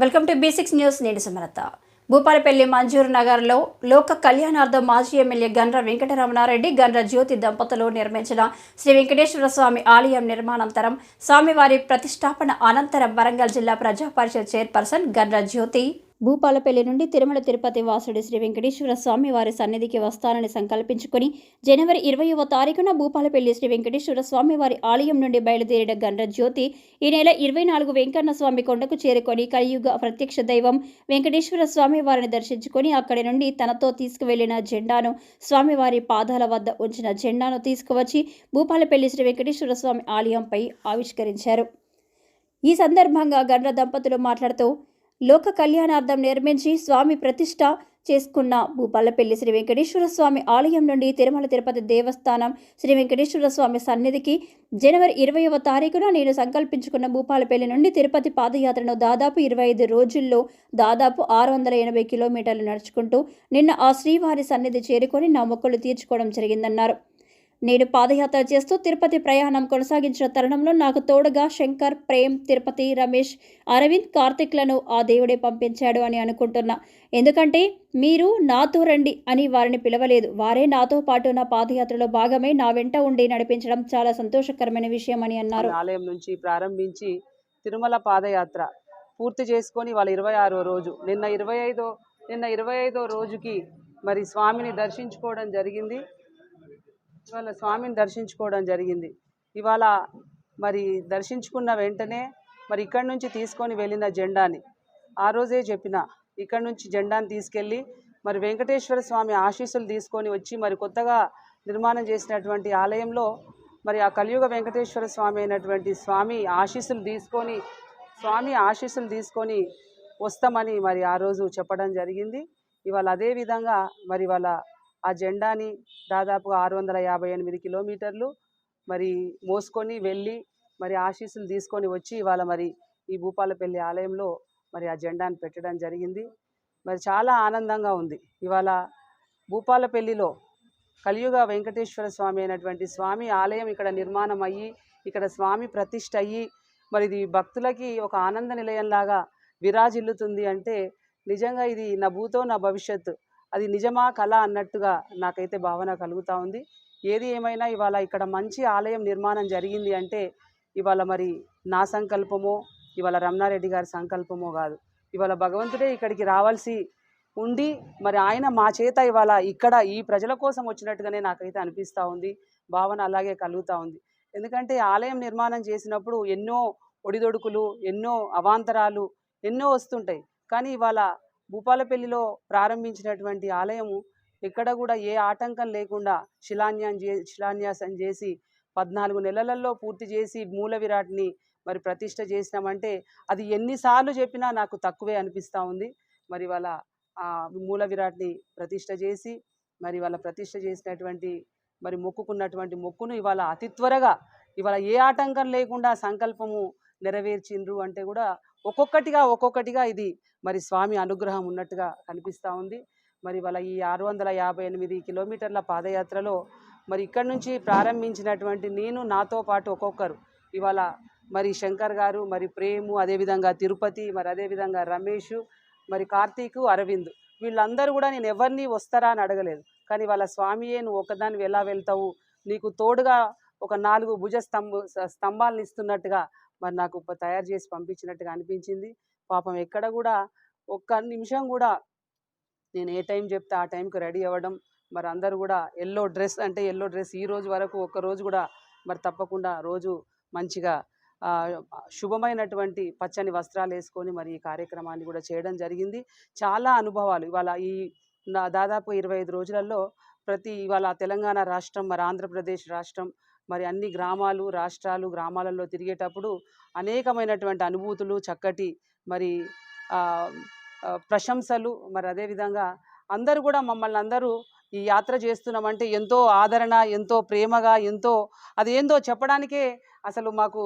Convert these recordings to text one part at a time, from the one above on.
Welcome to బీ6 news నేను సుమలత భూపాలపల్లి మంజూర్ నగర్లో లోక కళ్యాణార్థం మాజీ ఎమ్మెల్యే గండ్ర వెంకటరమణారెడ్డి గండ్ర జ్యోతి దంపతులు నిర్మించిన శ్రీ వెంకటేశ్వర స్వామి ఆలయం నిర్మాణానంతరం స్వామివారి ప్రతిష్టాపన అనంతరం వరంగల్ జిల్లా ప్రజా పరిషత్ చైర్పర్సన్ గండ్ర జ్యోతి భూపాలపల్లి నుండి తిరుమల తిరుపతి వాసుడి శ్రీ వెంకటేశ్వర స్వామి వారి సన్నిధికి వస్తానని సంకల్పించుకొని జనవరి ఇరవైవ తారీఖున భూపాలపల్లి శ్రీ వెంకటేశ్వర స్వామి వారి ఆలయం నుండి బయలుదేరిన గండ్ర జ్యోతి ఈ నెల ఇరవై నాలుగు వెంకన్న స్వామి కొండకు చేరుకొని కలియుగ ప్రత్యక్ష దైవం వెంకటేశ్వర స్వామి వారిని దర్శించుకొని అక్కడి నుండి తనతో తీసుకువెళ్ళిన జెండాను స్వామివారి పాదాల వద్ద ఉంచిన జెండాను తీసుకువచ్చి భూపాలపల్లి శ్రీ వెంకటేశ్వర స్వామి ఆలయంపై ఆవిష్కరించారు. ఈ సందర్భంగా గండ్ర దంపతులు మాట్లాడుతూ లోక కళ్యాణార్థం నిర్మించి స్వామి ప్రతిష్ట చేసుకున్న భూపాలపల్లి శ్రీ వెంకటేశ్వర స్వామి ఆలయం నుండి తిరుమల తిరుపతి దేవస్థానం శ్రీ వెంకటేశ్వర స్వామి సన్నిధికి జనవరి ఇరవైవ తారీఖున నేను సంకల్పించుకున్న భూపాలపల్లి నుండి తిరుపతి పాదయాత్రను దాదాపు ఇరవై ఐదు రోజుల్లో దాదాపు ఆరు వందల ఎనభై కిలోమీటర్లు నడుచుకుంటూ నిన్న ఆ శ్రీవారి సన్నిధి చేరుకొని నా మొక్కలు తీర్చుకోవడం జరిగిందన్నారు. నేను పాదయాత్ర చేస్తూ తిరుపతి ప్రయాణం కొనసాగించిన తరుణంలో నాకు తోడుగా శంకర్ ప్రేమ్ తిరుపతి రమేష్ అరవింద్ కార్తిక్లను ఆ దేవుడే పంపించాడు అని అనుకుంటున్నా. ఎందుకంటే మీరు నాతో రండి అని వారిని పిలవలేదు. వారే నాతో పాటు నా పాదయాత్రలో భాగమై నా వెంట ఉండి నడిపించడం చాలా సంతోషకరమైన విషయం అని అన్నారు. ఆలయం నుంచి ప్రారంభించి తిరుమల పాదయాత్ర పూర్తి చేసుకొని వాళ్ళ ఇరవై ఆరో రోజు నిన్న ఇరవై ఐదో నిన్న ఇరవై ఐదో రోజుకి మరి స్వామిని దర్శించుకోవడం జరిగింది. ఇవాళ స్వామిని దర్శించుకోవడం జరిగింది. ఇవాళ మరి దర్శించుకున్న వెంటనే మరి ఇక్కడి నుంచి తీసుకొని వెళ్ళిన జెండాని. ఆ రోజే చెప్పిన ఇక్కడి నుంచి జెండాని తీసుకెళ్ళి మరి వెంకటేశ్వర స్వామి ఆశీస్సులు తీసుకొని వచ్చి మరి కొత్తగా నిర్మాణం చేసినటువంటి ఆలయంలో మరి ఆ కలియుగ వెంకటేశ్వర స్వామి అయినటువంటి స్వామి ఆశీస్సులు తీసుకొని స్వామి ఆశీస్సులు తీసుకొని వస్తామని మరి ఆ రోజు చెప్పడం జరిగింది. ఇవాళ అదేవిధంగా మరి వాళ్ళ ఆ జెండాని దాదాపుగా ఆరు వందల యాభై ఎనిమిది కిలోమీటర్లు మరి మోసుకొని వెళ్ళి మరి ఆశీస్సులు తీసుకొని వచ్చి ఇవాళ మరి ఈ భూపాలపల్లి ఆలయంలో మరి ఆ జెండాని పెట్టడం జరిగింది. మరి చాలా ఆనందంగా ఉంది. ఇవాళ భూపాలపల్లిలో కలియుగ వెంకటేశ్వర స్వామి అయినటువంటి స్వామి ఆలయం ఇక్కడ నిర్మాణం అయ్యి ఇక్కడ స్వామి ప్రతిష్ట అయ్యి మరి ఇది భక్తులకి ఒక ఆనంద నిలయంలాగా విరాజిల్లుతుంది అంటే నిజంగా ఇది నా భూతో నా భవిష్యత్తు. అది నిజమా కళ అన్నట్టుగా నాకైతే భావన కలుగుతూ ఉంది. ఏది ఏమైనా ఇవాళ ఇక్కడ మంచి ఆలయం నిర్మాణం జరిగింది అంటే ఇవాళ మరి నా సంకల్పమో ఇవాళ రమణారెడ్డి గారి సంకల్పమో కాదు. ఇవాళ భగవంతుడే ఇక్కడికి రావాల్సి ఉండి మరి ఆయన మా చేత ఇవాళ ఇక్కడ ఈ ప్రజల కోసం వచ్చినట్టుగానే నాకైతే అనిపిస్తూ ఉంది. భావన అలాగే కలుగుతూ ఉంది. ఎందుకంటే ఆలయం నిర్మాణం చేసినప్పుడు ఎన్నో ఒడిదొడుకులు ఎన్నో అవాంతరాలు ఎన్నో వస్తుంటాయి. కానీ ఇవాళ భూపాలపల్లిలో ప్రారంభించినటువంటి ఆలయము ఎక్కడ కూడా ఏ ఆటంకం లేకుండా శిలాన్యాసం చే శిలాన్యాసం చేసి పద్నాలుగు నెలలలో పూర్తి చేసి మూల విరాట్ని మరి ప్రతిష్ట చేసినామంటే అది ఎన్నిసార్లు చెప్పినా నాకు తక్కువే అనిపిస్తూ ఉంది. మరి వాళ్ళ మూల విరాట్ని ప్రతిష్ట చేసి మరి వాళ్ళ ప్రతిష్ట చేసినటువంటి మరి మొక్కుకున్నటువంటి మొక్కును ఇవాళ అతి త్వరగా ఇవాళ ఏ ఆటంకం లేకుండా సంకల్పము నెరవేర్చిండ్రు అంటే కూడా ఒక్కొక్కటిగా ఒక్కొక్కటిగా ఇది మరి స్వామి అనుగ్రహం ఉన్నట్టుగా కనిపిస్తూ ఉంది. మరి వాళ్ళ ఈ ఆరు వందల యాభై ఎనిమిది కిలోమీటర్ల పాదయాత్రలో మరి ఇక్కడి నుంచి ప్రారంభించినటువంటి నేను నాతో పాటు ఒక్కొక్కరు. ఇవాళ మరి శంకర్ గారు మరి ప్రేము అదేవిధంగా తిరుపతి మరి అదేవిధంగా రమేష్ మరి కార్తీక్ అరవింద్. వీళ్ళందరూ కూడా నేను ఎవరిని వస్తారా అని అడగలేదు. కానీ వాళ్ళ స్వామియే నువ్వు ఒకదాన్ని ఎలా వెళ్తావు? నీకు తోడుగా ఒక నాలుగు భుజ స్తంభ స్తంభాలను ఇస్తున్నట్టుగా మరి నాకు తయారు చేసి పంపించినట్టుగా అనిపించింది. పాపం ఎక్కడ కూడా ఒక్క నిమిషం కూడా నేను ఏ టైం చెప్తే ఆ టైంకి రెడీ అవ్వడం మరి అందరూ కూడా ఎల్లో డ్రెస్ అంటే ఎల్లో డ్రెస్ ఈ రోజు వరకు ఒక్క రోజు కూడా మరి తప్పకుండా రోజు మంచిగా శుభమైనటువంటి పచ్చని వస్త్రాలు వేసుకొని మరి ఈ కార్యక్రమాన్ని కూడా చేయడం జరిగింది. చాలా అనుభవాలు. ఇవాళ ఈ నా దాదాపు ఇరవై ఐదు రోజులలో ప్రతి ఇవాళ తెలంగాణ రాష్ట్రం మరి ఆంధ్రప్రదేశ్ రాష్ట్రం మరి అన్ని గ్రామాలు రాష్ట్రాలు గ్రామాలలో తిరిగేటప్పుడు అనేకమైనటువంటి అనుభూతులు చక్కటి మరి ప్రశంసలు. మరి అదేవిధంగా అందరూ కూడా మమ్మల్ని అందరూ ఈ యాత్ర చేస్తున్నామంటే ఎంతో ఆదరణ ఎంతో ప్రేమగా ఎంతో అది ఏందో చెప్పడానికే అసలు మాకు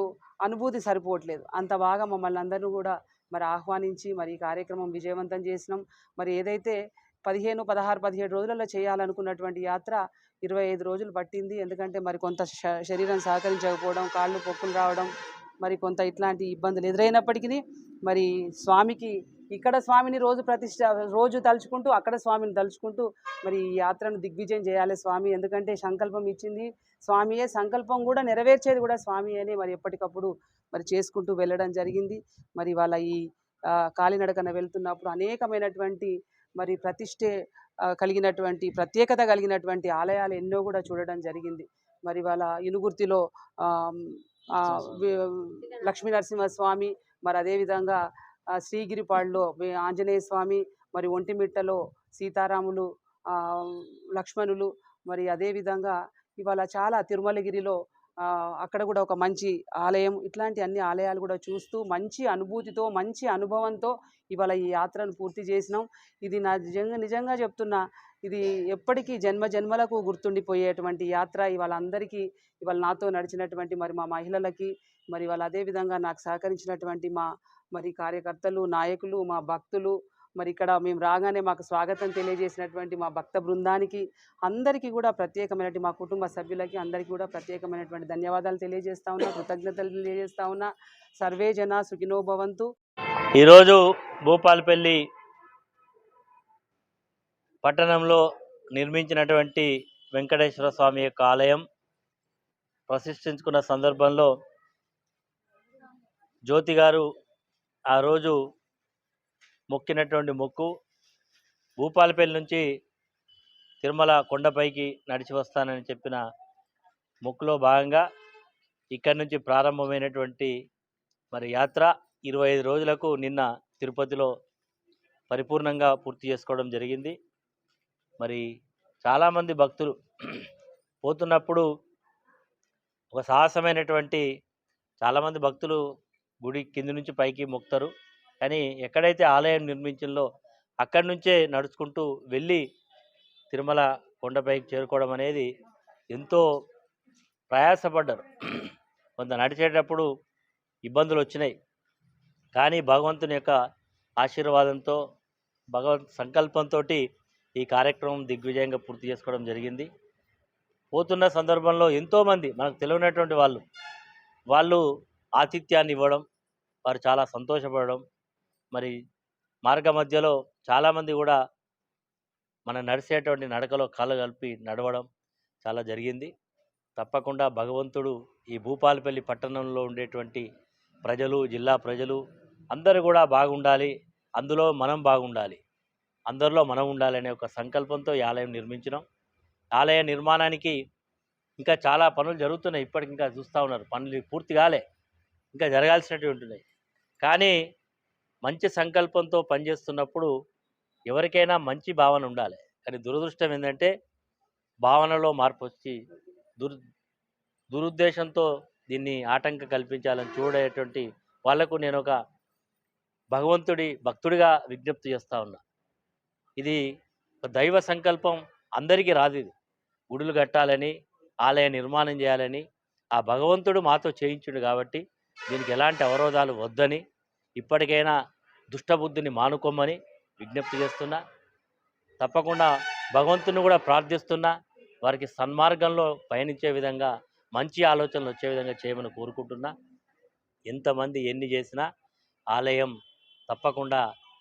అనుభూతి సరిపోవట్లేదు. అంత బాగా మమ్మల్ని అందరూ కూడా మరి ఆహ్వానించి మరి ఈ కార్యక్రమం విజయవంతం చేసినాం. మరి ఏదైతే పదిహేను పదహారు పదిహేడు రోజులలో చేయాలనుకున్నటువంటి యాత్ర ఇరవై ఐదు రోజులు పట్టింది. ఎందుకంటే మరి కొంత శ- శరీరం సహకరించకపోవడం కాళ్ళు పొక్కులు రావడం మరి కొంత ఇట్లాంటి ఇబ్బందులు ఎదురైనప్పటికీ మరి స్వామికి ఇక్కడ స్వామిని రోజు ప్రతిష్ట రోజు తలుచుకుంటూ అక్కడ స్వామిని తలుచుకుంటూ మరి ఈ యాత్రను దిగ్విజయం చేయాలి స్వామి. ఎందుకంటే సంకల్పం ఇచ్చింది స్వామియే. సంకల్పం కూడా నెరవేర్చేది కూడా స్వామి అని మరి ఎప్పటికప్పుడు మరి చేసుకుంటూ వెళ్ళడం జరిగింది. మరి వాళ్ళ ఈ కాలినడకన వెళ్తున్నప్పుడు అనేకమైనటువంటి మరి ప్రతిష్టే కలిగినటువంటి ప్రత్యేకత కలిగినటువంటి ఆలయాలు ఎన్నో కూడా చూడడం జరిగింది. మరి వాళ్ళ ఇనుగుర్తిలో ఆమ్, లక్ష్మీ నరసింహస్వామి మరి అదేవిధంగా శ్రీగిరిపాడులో ఆంజనేయ స్వామి మరి ఒంటిమిట్టలో సీతారాములు లక్ష్మణులు మరి అదేవిధంగా ఇవాళ చాలా తిరుమలగిరిలో అక్కడ కూడా ఒక మంచి ఆలయం ఇట్లాంటి అన్ని ఆలయాలు కూడా చూస్తూ మంచి అనుభూతితో మంచి అనుభవంతో ఇవాళ ఈ యాత్రను పూర్తి చేసినాం. ఇది నా నిజంగా నిజంగా చెప్తున్నా ఇది ఎప్పటికీ జన్మ జన్మలకు గుర్తుండిపోయేటువంటి యాత్ర. ఇవాళ అందరికీ ఇవాళ నాతో నడిచినటువంటి మరి మా మహిళలకి మరి వాళ్ళు అదేవిధంగా నాకు సహకరించినటువంటి మా మరి కార్యకర్తలు నాయకులు మా భక్తులు మరి ఇక్కడ మేము రాగానే మాకు స్వాగతం తెలియజేసినటువంటి మా భక్త బృందానికి అందరికీ కూడా ప్రత్యేకమైనటువంటి మా కుటుంబ సభ్యులకి అందరికీ కూడా ప్రత్యేకమైనటువంటి ధన్యవాదాలు తెలియజేస్తా ఉన్నా కృతజ్ఞతలు తెలియజేస్తా ఉన్నా. సర్వే జన సుఖినో భవంతు. ఈరోజు భూపాలపల్లి పట్టణంలో నిర్మించినటువంటి వెంకటేశ్వర స్వామి యొక్క ఆలయం ప్రతిష్ఠించుకున్న సందర్భంలో జ్యోతి గారు ఆ రోజు మొక్కినటువంటి మొక్కు భూపాలపల్లి నుంచి తిరుమల కొండపైకి నడిచి వస్తానని చెప్పిన మొక్కులో భాగంగా ఇక్కడి నుంచి ప్రారంభమైనటువంటి మరి యాత్ర ఇరవై ఐదు రోజులకు నిన్న తిరుపతిలో పరిపూర్ణంగా పూర్తి చేసుకోవడం జరిగింది. మరి చాలామంది భక్తులు పోతున్నప్పుడు ఒక సాహసమైనటువంటి చాలామంది భక్తులు గుడి కింది నుంచి పైకి మొక్తారు కానీ ఎక్కడైతే ఆలయం నిర్మించిందో అక్కడి నుంచే నడుచుకుంటూ వెళ్ళి తిరుమల కొండపైకి చేరుకోవడం అనేది ఎంతో ప్రయాసపడ్డారు. కొంత నడిచేటప్పుడు ఇబ్బందులు వచ్చినాయి. కానీ భగవంతుని యొక్క ఆశీర్వాదంతో భగవంత్ సంకల్పంతో ఈ కార్యక్రమం దిగ్విజయంగా పూర్తి చేసుకోవడం జరిగింది. పోతున్న సందర్భంలో ఎంతోమంది మనకు తెలియనటువంటి వాళ్ళు వాళ్ళు ఆతిథ్యాన్ని ఇవ్వడం వారు చాలా సంతోషపడడం మరి మార్గ మధ్యలో చాలామంది కూడా మన నడిచేటువంటి నడకలో కాళ్ళు కలిపి నడవడం చాలా జరిగింది. తప్పకుండా భగవంతుడు ఈ భూపాలపల్లి పట్టణంలో ఉండేటువంటి ప్రజలు జిల్లా ప్రజలు అందరూ కూడా బాగుండాలి. అందులో మనం బాగుండాలి. అందరిలో మనం ఉండాలనే ఒక సంకల్పంతో ఈ ఆలయం నిర్మించినాం. ఆలయ నిర్మాణానికి ఇంకా చాలా పనులు జరుగుతున్నాయి. ఇప్పటికి ఇంకా చూస్తూ ఉన్నారు. పనులు పూర్తి కాలే. ఇంకా జరగాల్సినటువంటి ఉన్నాయి కానీ మంచి సంకల్పంతో పనిచేస్తున్నప్పుడు ఎవరికైనా మంచి భావన ఉండాలి. కానీ దురదృష్టం ఏంటంటే భావనలో మార్పు వచ్చి దుర్ దురుద్దేశంతో దీన్ని ఆటంకం కల్పించాలని చూడేటువంటి వాళ్ళకు నేను ఒక భగవంతుడి భక్తుడిగా విజ్ఞప్తి చేస్తూ ఉన్నా. ఇది దైవ సంకల్పం అందరికీ రాదు ఇది. గుడులు కట్టాలని ఆలయ నిర్మాణం చేయాలని ఆ భగవంతుడు మాతో చేయించుడు కాబట్టి దీనికి ఎలాంటి అవరోధాలు వద్దని ఇప్పటికైనా దుష్టబుద్ధిని మానుకోమని విజ్ఞప్తి చేస్తున్నా. తప్పకుండా భగవంతుని కూడా ప్రార్థిస్తున్నా. వారికి సన్మార్గంలో పయనించే విధంగా మంచి ఆలోచనలు వచ్చే విధంగా చేయమని కోరుకుంటున్నా. ఎంతమంది ఎన్ని చేసినా ఆలయం తప్పకుండా